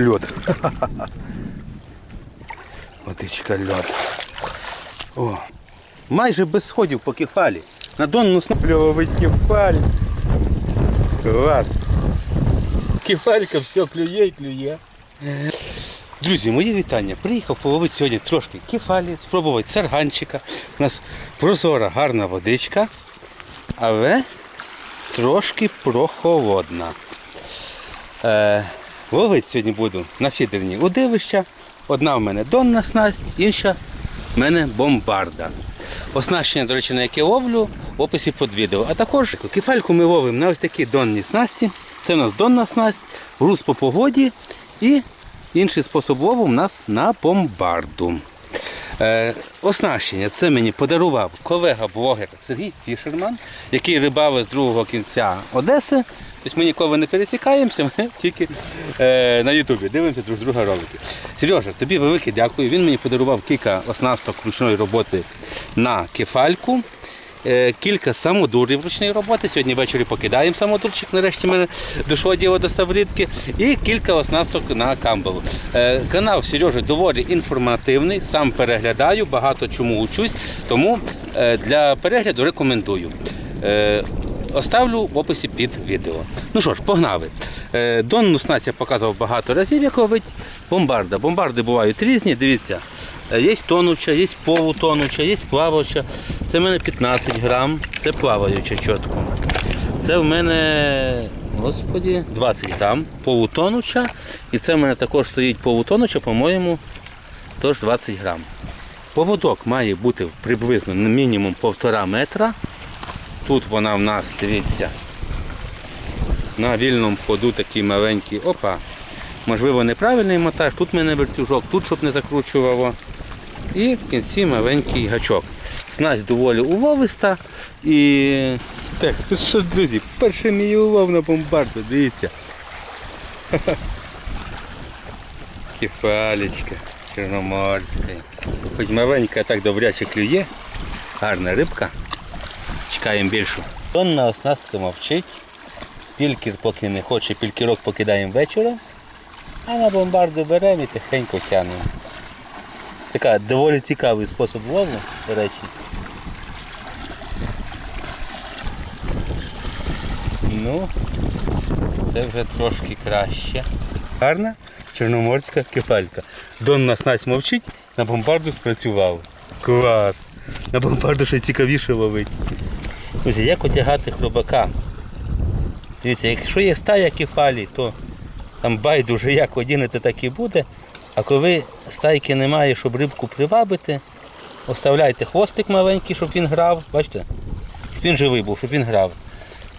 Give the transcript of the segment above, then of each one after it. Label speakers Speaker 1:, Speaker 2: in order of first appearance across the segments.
Speaker 1: Льод. Водичка льод. О. Майже без сходів по кефалі. На донну снопльовий кефаль. Клас. Кефалька все клює і клює. Друзі, мої вітання. Приїхав половити сьогодні трошки кефалі, спробувати сарганчика. У нас прозора, гарна водичка, але трошки прохолодна. Е, ловити сьогодні буду на фідерні удивища. Одна в мене донна снасть, інша в мене бомбарда. Оснащення, до речі, на яке ловлю в описі під відео. А також кефальку ми ловимо на ось такі донні снасті. Це у нас донна снасть, груз по погоді і інший спосіб лову у нас на бомбарду. Е, оснащення це мені подарував колега-блогер Сергій Фішерман, який рибавив з другого кінця Одеси. Тобто ми ніколи не пересікаємося, ми тільки е, на Ютубі дивимося друг з друга ролики. Сережа, тобі велике дякую. Він мені подарував кілька оснасток ручної роботи на кефальку. Е, Кілька самодурів ручної роботи. Сьогодні ввечері покидаємо самодурчик, нарешті мене дійшло діло до ставрідки. І кілька оснасток на камбалу. Е, Канал Сережа доволі інформативний, сам переглядаю, багато чому учусь, тому е, для перегляду рекомендую. Оставлю в описі під відео. Ну що ж, погнали. Е, Донну снасть я показував багато разів, як ловить бомбарда. Бомбарди бувають різні, дивіться. Е, Є тонуча, є полутонуча, є плаваюча. Це в мене 15 грам, це плаваюча чітко. Це в мене, господі, 20 грам, полутонуча. І це в мене також стоїть полутонуча, по-моєму, теж 20 грам. Поводок має бути приблизно мінімум 1,5 метра. Тут вона в нас, дивіться, на вільному ходу такий маленький. Опа. Можливо, неправильний монтаж. Тут мене вертюжок, тут щоб не закручувало. І в кінці маленький гачок. Снасть доволі уловиста. І так, що, друзі, перший мій улов на бомбарду, дивіться. Кефалечка чорноморська. Хоч маленька, так добряче клює. Гарна рибка. Чекаємо більшу. Тонна оснастка мовчить. Пількір поки не хоче, пількірок покидаємо вечором. А на бомбарду беремо і тихенько тягнемо. Така доволі цікавий спосіб лову, до речі. Ну, це вже трошки краще. Гарна чорноморська кефалька. Донна снасть мовчить, на бомбарду спрацював. Клас! На бомбарду ще цікавіше ловить. Друзі, як отягати хробака? Дивіться, якщо є стая кефалі, то там байдуже як одінете, так і буде. А коли стайки немає, щоб рибку привабити, оставляйте хвостик маленький, щоб він грав. Бачите? Щоб він живий був, щоб він грав.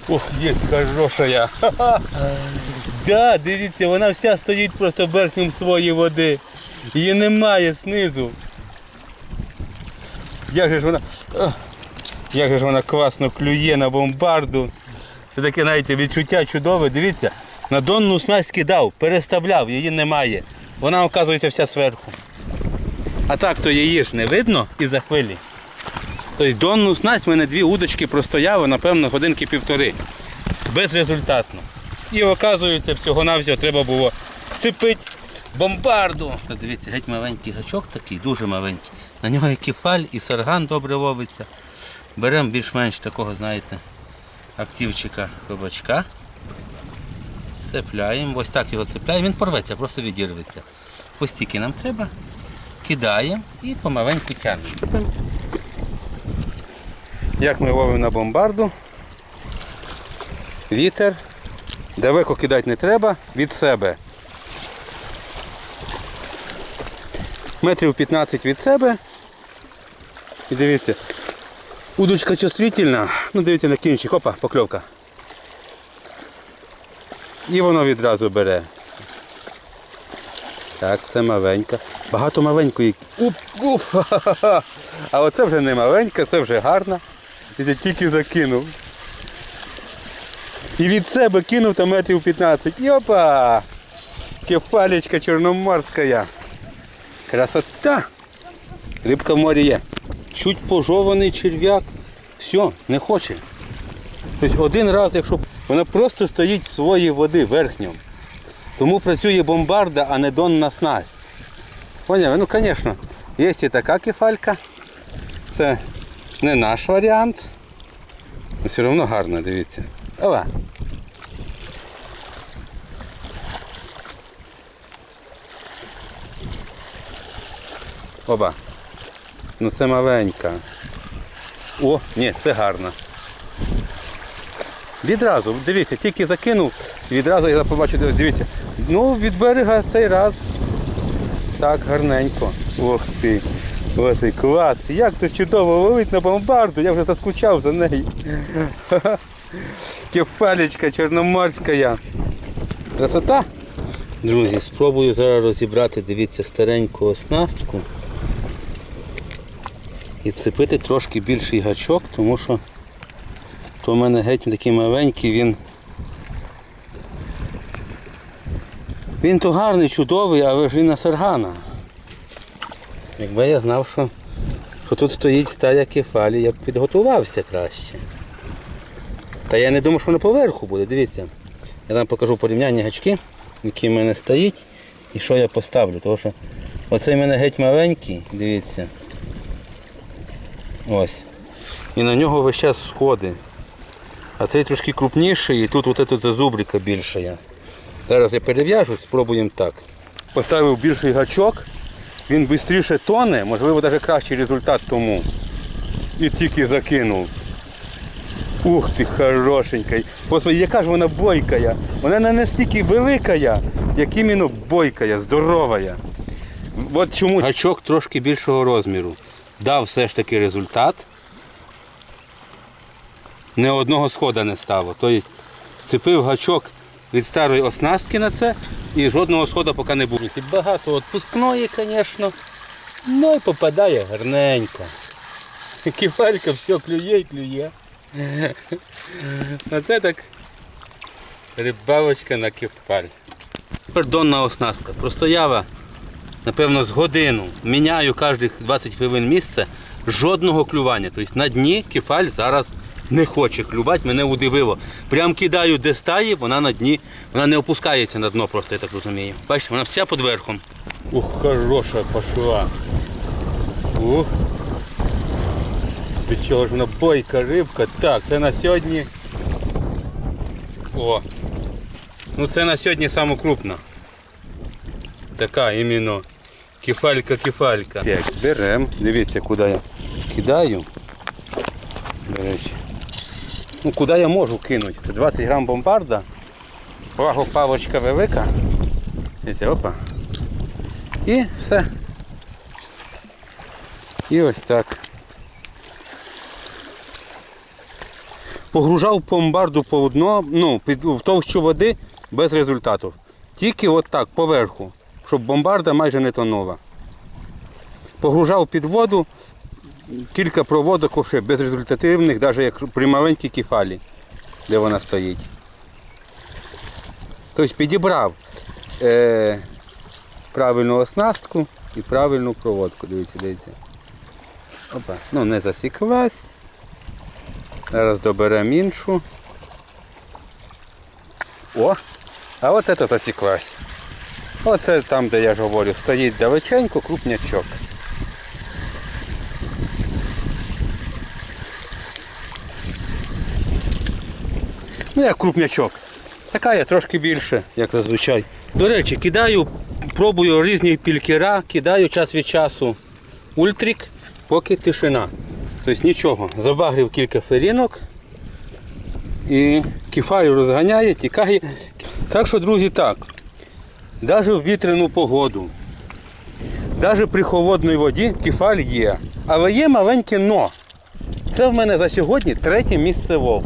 Speaker 1: Ох, є хороша. Да, дивіться, вона вся стоїть просто верхнім своєї води. Її немає знизу. Як же ж вона. Як же ж вона класно клює на бомбарду. Це таке, знаєте, відчуття чудове. Дивіться, на донну снасть кидав, переставляв, її немає. Вона, оказується, вся зверху. А так то її ж не видно і за хвилі. Тобто донну снасть в мене дві удочки простояли, напевно, годинки півтори. Безрезультатно. І оказується, всього-навсього треба було сцепити бомбарду. Дивіться, геть маленький гачок такий, дуже маленький. На нього і кефаль, і сарган добре ловиться. Беремо більш-менш такого, знаєте, активчика хробачка. Цепляємо, ось так його цепляємо, він порветься, просто відірветься. Ось тільки нам треба, кидаємо і помаленьку тягнемо. Як ми ловимо на бомбарду, вітер, далеко кидати не треба, від себе. Метрів 15 від себе. І дивіться, удочка чувствительна, ну дивіться на кінчик, опа, покльовка. І воно відразу бере. Так, це маленька. Багато маленької. Уп, уп. А оце вже не маленька, це вже гарна. Я тільки закинув. І від себе кинув там метрів 15. Йопа! Кефалечка чорноморська. Красота! Рибка в морі є. Чуть пожований черв'як. Все, не хоче. Тобто один раз, якщо вона просто стоїть в своїй води верхньому. Тому працює бомбарда, а не донна снасть. Поняли? Ну, звісно, є і така кефалька. Це не наш варіант. але Все одно гарно, дивіться. Ова. Оба. Ну це маленька. О, ні, це гарна. Відразу, дивіться, тільки закинув, відразу я побачив, дивіться. Ну, від берега цей раз так гарненько. Ох ти. Ось цей клас. Як це чудово ловить на бомбарду, я вже заскучав за нею. Кефалечка чорноморська. Красота. Друзі, спробую зараз розібрати, дивіться, стареньку оснастку і вцепити трошки більший гачок, тому що то в мене геть такий маленький, він. Він то гарний, чудовий, але ж він на саргана. Якби я знав, що, що тут стоїть стая кефалі, я б підготувався краще. Та я не думаю, що на поверху буде, дивіться. Я вам покажу порівняння гачки, які в мене стоїть і що я поставлю. Тому що оцей в мене геть маленький, дивіться. Ось. І на нього весь час сходи. А цей трошки крупніший і тут от ця зазубрика більша. Зараз я перев'яжу, спробуємо так. Поставив більший гачок, він швидше тоне, можливо, навіть кращий результат тому. І тільки закинув. Ух ти, хорошенька. Господи, яка ж вона бойкая. Вона не настільки велика, як іменно бойкая, здорова. От чому гачок трошки більшого розміру. Дав все ж таки результат. Ні одного схода не стало. Тобто цепив гачок від старої оснастки на це і жодного сходу поки не було. Багато відпускної, звісно. Ну і попадає гарненько. Кефалька все клює і клює. Оце так рибалочка на кефаль. Пердонна оснастка. Простояла, напевно, з годину. Міняю кожних 20 хвилин місце. Жодного клювання. Тобто на дні кефаль зараз не хоче клювати, мене удивило. Прям кидаю де стає, вона на дні, вона не опускається на дно просто, я так розумію. Бачите, вона вся під верхом. Ух, хороша пошла. Ух. Ти чого ж вона бойка рибка? Так, це на сьогодні. О. Ну це на сьогодні саме. Така іменно кефалька-кефалька. Так, беремо. Дивіться, куди я кидаю. До речі. Ну куди я можу кинути? Це 20 грам бомбарда. Благо павочка велика. Дивіться, опа. І все. І ось так. Погружав бомбарду по дно, ну, в товщу води без результату. Тільки от так, поверху, щоб бомбарда майже не тонула. Погружав під воду, кілька проводок вообще безрезультативних, навіть як при маленькій кефалі, де вона стоїть. Тобто підібрав е, правильну оснастку і правильну проводку. Дивіться, дивіться. Опа. Ну не засіклась. Зараз доберемо іншу. О! А от це засіклась. Оце там, де я ж говорю, стоїть далеченько крупнячок. Ну як крупнячок. Така я трошки більше, як зазвичай. До речі, кидаю, пробую різні пількера, кидаю час від часу ультрик, поки тишина. Тобто нічого. Забагрив кілька ферінок і кефаль розганяє, тікає. Так що, друзі, так. Навіть в вітряну погоду, навіть при холодній воді кефаль є. Але є маленьке но. Це в мене за сьогодні третє місце вов.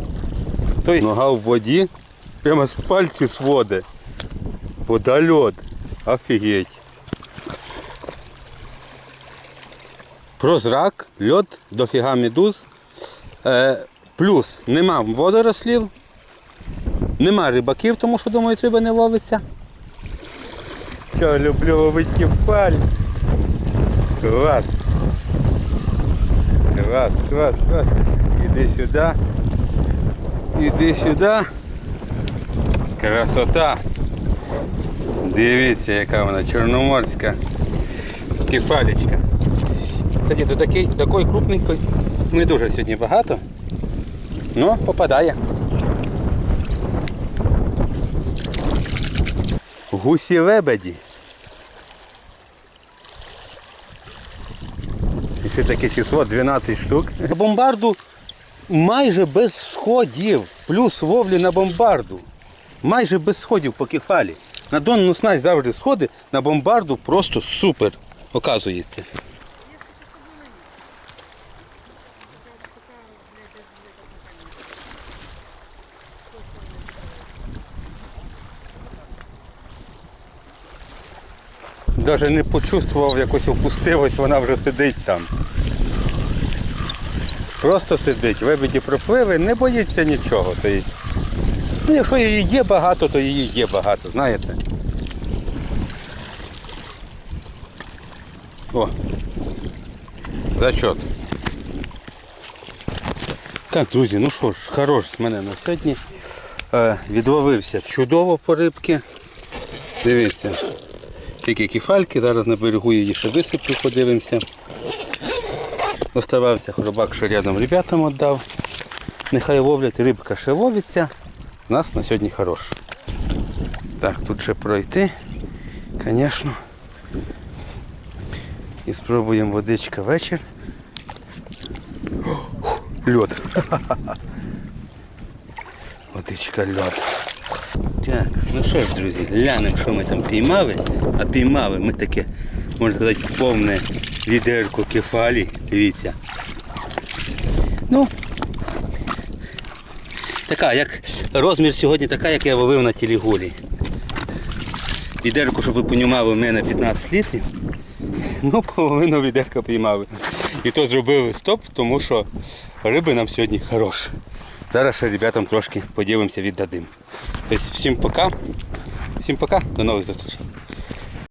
Speaker 1: Тобто нога в воді, прямо з пальців своде. Вода льод. Офігеть. Прозрак, льод, дофіга медуз. Е, плюс нема водорослів, нема рибаків, тому що думають, риба не ловиться. Що, люблю ловити кефаль. Клас. Клас, клас, клас. Іди сюди. Іди сюди. Красота. Дивіться, яка вона чорноморська кефалечка. Кстати, до такої, такої крупненької не дуже сьогодні багато, але попадає. Гусі лебеді. Ще таке число 12 штук. Бомбарду майже без сходів. Плюс вовлі на бомбарду. Майже без сходів по кефалі. На донну снасть завжди сходи, на бомбарду просто супер, оказується. Навіть не почувствував, якось опустилось, вона вже сидить там. Просто сидить, вибиті пропливи, не боїться нічого. Ну, якщо її є багато, то її є багато, знаєте. О, зачет. Так, друзі, ну що ж, хорош з мене на сьогодні. Е, відловився чудово по рибки. Дивіться. Тільки кефальки, зараз на берегу її ще висиплю, подивимося. Оставався хробак, що рядом ребятам віддав. Нехай ловлять, рибка ще ловиться. У нас на сьогодні хорош. Так, тут ще пройти, звісно. І спробуємо водичка вечір. Льод. Водичка льод. Так, ну що ж, друзі, глянемо, що ми там піймали. А піймали ми таке, можна сказати, повне відерко кефалі. Дивіться. Ну, така, як розмір сьогодні така, як я ловив на телегулі. Відерко, щоб ви понімали, у мене 15 літрів. Ну, половину відерка піймали. І то зробили стоп, тому що риби нам сьогодні хороші. Зараз ще ребятам трошки поділимося, віддадим. Тобто всім пока. Всім пока, до нових зустрічей.